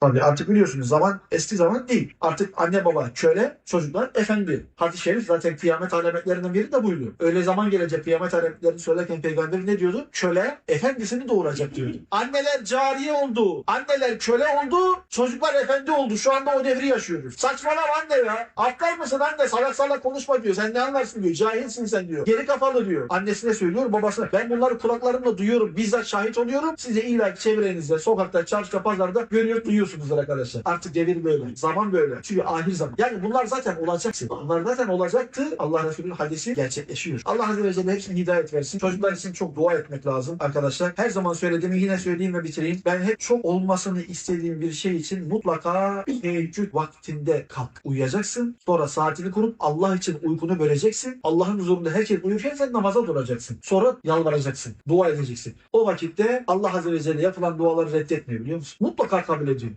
Tabii artık biliyorsunuz zaman eski zaman değil. Artık anne baba köle, çocuklar efendi. Hadis-i şerif zaten kıyamet alametlerinden biri de buydu. Öyle zaman gelecek kıyamet alametlerini söylerken peygamber ne diyordu? Köle efendisini doğuracak diyordu. Anneler cariye oldu. Anneler köle oldu. Çocuklar efendi oldu. Şu anda o devri yaşıyoruz. Saçmalama anne ya. Aptal mısın anne? Salak salak konuşma diyor. Sen ne anlarsın diyor. Cahilsin sen diyor. Geri kafalı diyor. Annesine söylüyor babasına. Ben bunları kulaklarımla duyuyorum. Bizzat şahit oluyorum. Size illa çevrenizde, sokakta, çarşıda, pazarda görüyor, duyuyorsunuzdur arkadaşlar. Artık devir böyle. Zaman böyle. Çünkü ahir zaman. Yani bunlar zaten olacaktı. Bunlar zaten olacaktı. Allah Resulü'nün hadisi gerçekleşiyor. Allah Azze ve Celle hepsine hidayet versin. Çocuklar için çok dua etmek lazım arkadaşlar. Her zaman söylediğimi yine söyleyeyim ve bitireyim. Ben hep çok olmasını istediğim bir şey için mutlaka teheccüd vaktinde kalk. Uyuyacaksın. Sonra saatini kurup Allah için uykunu böleceksin. Allah'ın huzurunda herkes uyurken sen namaza duracaksın. Sonra yalvaracaksın. Dua edeceksin. O vakitte Allah Azze ve Celle yapılan duaları reddetmiyor biliyor musun? Mutlaka kabul ediyor.